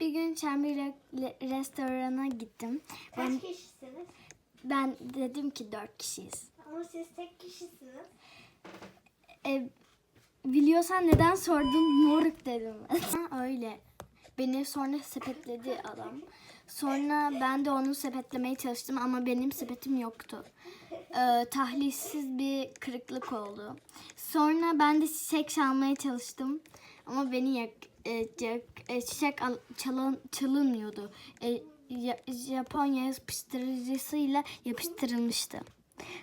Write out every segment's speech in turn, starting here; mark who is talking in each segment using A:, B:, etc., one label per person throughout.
A: Bir gün Çember restorana gittim.
B: Kaç
A: Ben,
B: kişisiniz?
A: ben dedim ki dört kişiyiz.
B: Ama siz tek kişisiniz.
A: E, biliyorsan neden sordun? Moruk dedim. Ha, Öyle. Beni sonra sepetledi adam. Sonra ben de onu sepetlemeye çalıştım ama benim sepetim yoktu. Ee, tahlilsiz bir kırıklık oldu. Sonra ben de çiçek çalmaya çalıştım. Ama beni yak, e, e, çiçek al, çalın, çalınmıyordu. E, ya- Japonya yapıştırıcısıyla yapıştırılmıştı.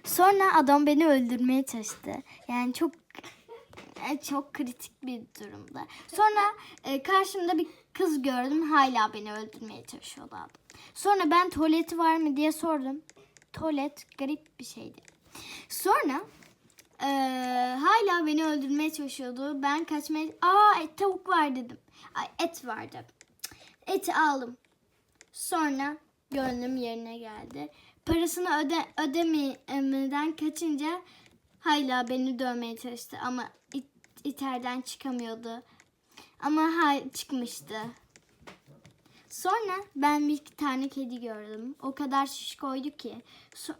A: Sonra adam beni öldürmeye çalıştı. Yani çok e, çok kritik bir durumda. Sonra karşımda bir kız gördüm. Hala beni öldürmeye çalışıyordu adam. Sonra ben tuvaleti var mı diye sordum. Tuvalet garip bir şeydi. Sonra e, hala beni öldürmeye çalışıyordu. Ben kaçmaya... Aa et, tavuk var dedim. Ay, et vardı. Eti aldım. Sonra gönlüm yerine geldi. Parasını öde, ödemeden kaçınca hala beni dövmeye çalıştı ama it, iterden çıkamıyordu. Ama ha, çıkmıştı. Sonra ben bir tane kedi gördüm. O kadar şişkoydu ki. So-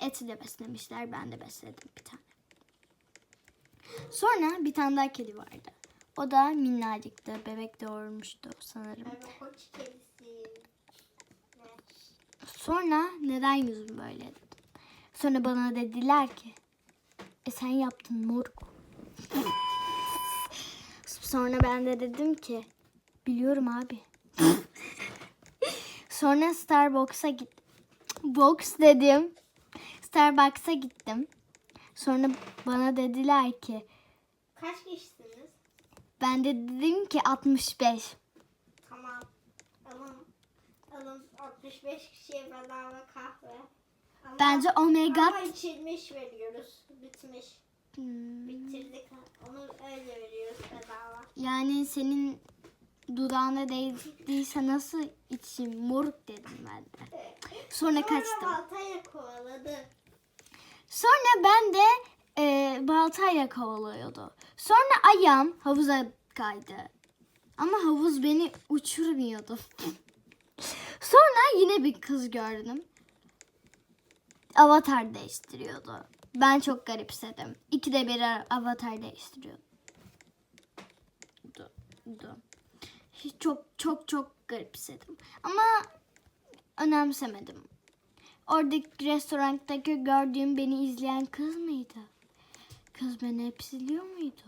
A: eti de beslemişler. Ben de besledim bir tane. Sonra bir tane daha kedi vardı. O da minnacıktı. Bebek doğurmuştu sanırım. Sonra neden yüzüm böyle dedim. Sonra bana dediler ki e sen yaptın moruk. Sonra ben de dedim ki biliyorum abi. Sonra Starbucks'a git. Box dedim. Starbucks'a gittim. Sonra bana dediler ki
B: Kaç kişisiniz?
A: ben de dedim ki 65.
B: Tamam. Alın. Alın 65 kişiye bedava kahve. Ama,
A: Bence oh my god.
B: Ama içilmiş veriyoruz. Bitmiş.
A: Hmm,
B: Bitirdik. Onu öyle veriyoruz bedava.
A: Yani senin dudağına değdiyse nasıl içeyim moruk dedim ben de. Sonra
B: Sonra
A: kaçtım.
B: baltayla kovaladı.
A: Sonra ben de e, baltayla kovalıyordu. Sonra ayağım havuza kaydı. Ama havuz beni uçurmuyordu. Sonra yine bir kız gördüm. Avatar değiştiriyordu. Ben çok garipsedim. İkide bir avatar değiştiriyordu. Du- du. Hiç Çok çok çok garipsedim. Ama önemsemedim. Oradaki restorandaki gördüğüm beni izleyen kız mıydı? Kız beni hep izliyor muydu?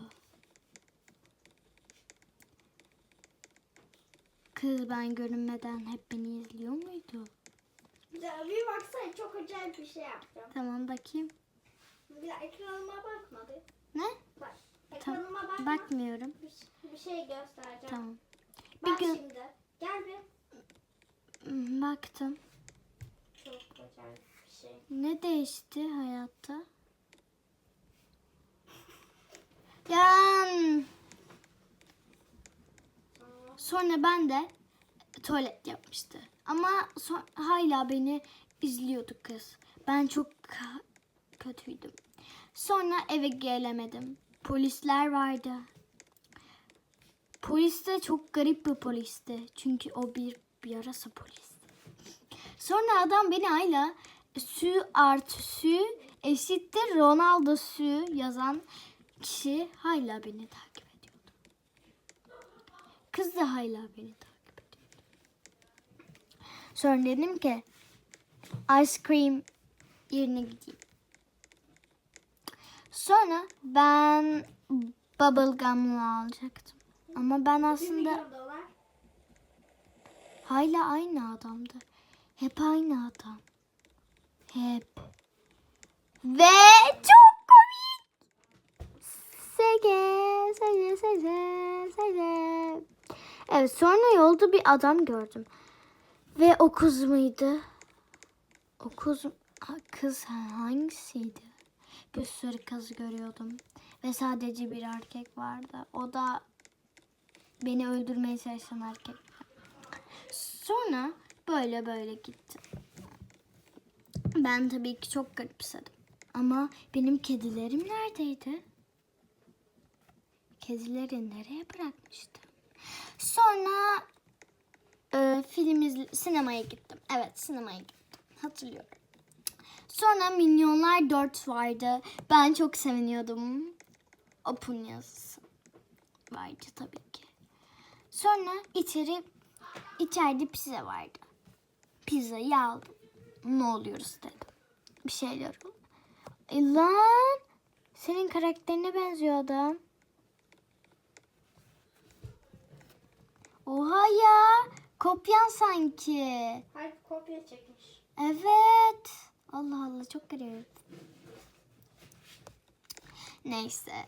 A: Kız ben görünmeden hep beni izliyor muydu?
B: Bir, baksana çok acayip bir şey yapacağım.
A: Tamam bakayım.
B: Bir ekranıma bakma bir.
A: Ne?
B: Bak. Ekranıma bakma.
A: Bakmıyorum.
B: Bir, bir şey göstereceğim.
A: Tamam.
B: Bak
A: Bir gün-
B: şimdi. Gel bir.
A: Hmm, Baktım.
B: Çok acayip bir şey.
A: Ne değişti hayatta? Yani sonra ben de tuvalet yapmıştı. Ama so- hala beni izliyordu kız. Ben çok kötüydüm. Sonra eve gelemedim. Polisler vardı. Polis de çok garip bir polisti. Çünkü o bir, bir yarasa polis. Sonra adam beni hala sü artı sü eşittir Ronaldo sü yazan kişi hala beni takip ediyordu. Kız da hala beni takip ediyordu. Sonra dedim ki ice cream yerine gideyim. Sonra ben bubblegum'la alacaktım. Ama ben aslında. Hala aynı adamdı. Hep aynı adam. Hep. Ve çok komik. Sege, sege, sege, sege. Evet sonra yolda bir adam gördüm. Ve o kız mıydı? O kız, kız hangisiydi? Bir sürü kız görüyordum. Ve sadece bir erkek vardı. O da beni öldürmeye çalışan erkek. Sonra böyle böyle gitti. Ben tabii ki çok garipsedim. Ama benim kedilerim neredeydi? Kedileri nereye bırakmıştım? Sonra film izle- sinemaya gittim. Evet sinemaya gittim. Hatırlıyorum. Sonra Minyonlar 4 vardı. Ben çok seviniyordum. Opun yazısı vardı tabii ki. Sonra içeri içeride pizza vardı. Pizzayı aldım. Ne oluyoruz dedim. Bir şeyler oldu. E lan senin karakterine benziyor adam. Oha ya. Kopyan sanki.
B: Harbi kopya çekmiş.
A: Evet. Allah Allah çok garip. Neyse.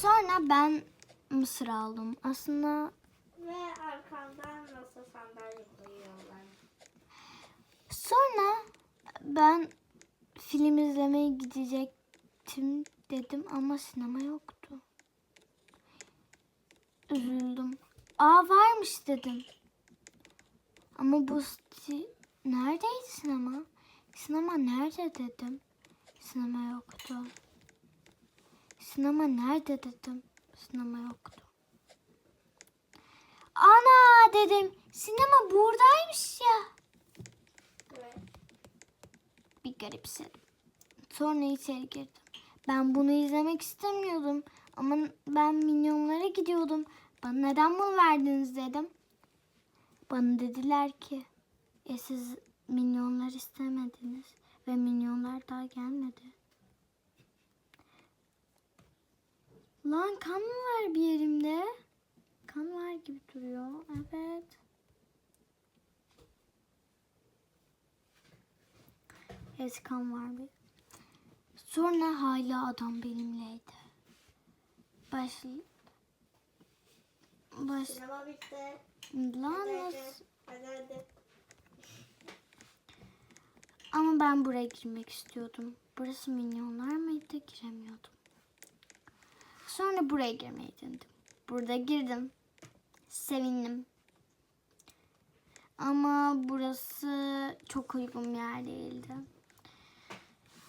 A: Sonra ben mısır aldım. Aslında
B: Ve arkandan masa sandalye koyuyorlar.
A: Sonra ben film izlemeye gidecektim dedim ama sinema yoktu. Üzüldüm. Aa varmış dedim. Ama bu neredeydi sinema? Sinema nerede dedim. Sinema yoktu. Sinema nerede dedim. Sinema yoktu. Ana dedim. Sinema buradaymış ya.
B: Evet.
A: Bir garipsedim. Sonra içeri girdim. Ben bunu izlemek istemiyordum. Ama ben minyonlara gidiyordum. Bana neden bunu verdiniz dedim. Bana dediler ki e siz minyonlar istemediniz ve minyonlar daha gelmedi. Lan kan mı var bir yerimde? Kan var gibi duruyor. Evet. Evet kan var bir. Sonra hala adam benimleydi. Baş... Baş... Lan. Ama ben buraya girmek istiyordum. Burası minyonlar mıydı? Giremiyordum. Sonra buraya girmeyi denedim. Burada girdim. Sevindim. Ama burası çok uygun bir yer değildi.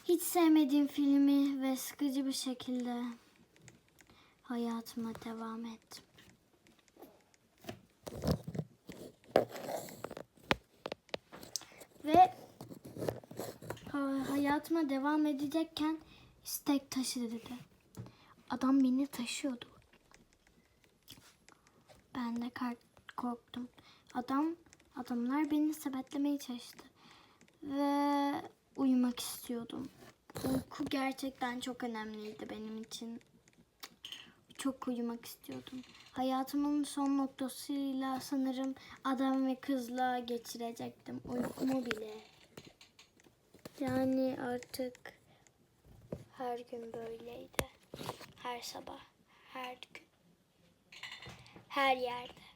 A: Hiç sevmediğim filmi ve sıkıcı bir şekilde hayatıma devam ettim. Ve ha- hayatıma devam edecekken istek taşı dedi. Adam beni taşıyordu. Ben de korktum. Adam adamlar beni sepetlemeye çalıştı. Ve uyumak istiyordum. Uyku gerçekten çok önemliydi benim için. Çok uyumak istiyordum. Hayatımın son noktasıyla sanırım adam ve kızla geçirecektim uykumu bile. Yani artık her gün böyleydi. Her sabah, her gün. Her yerde.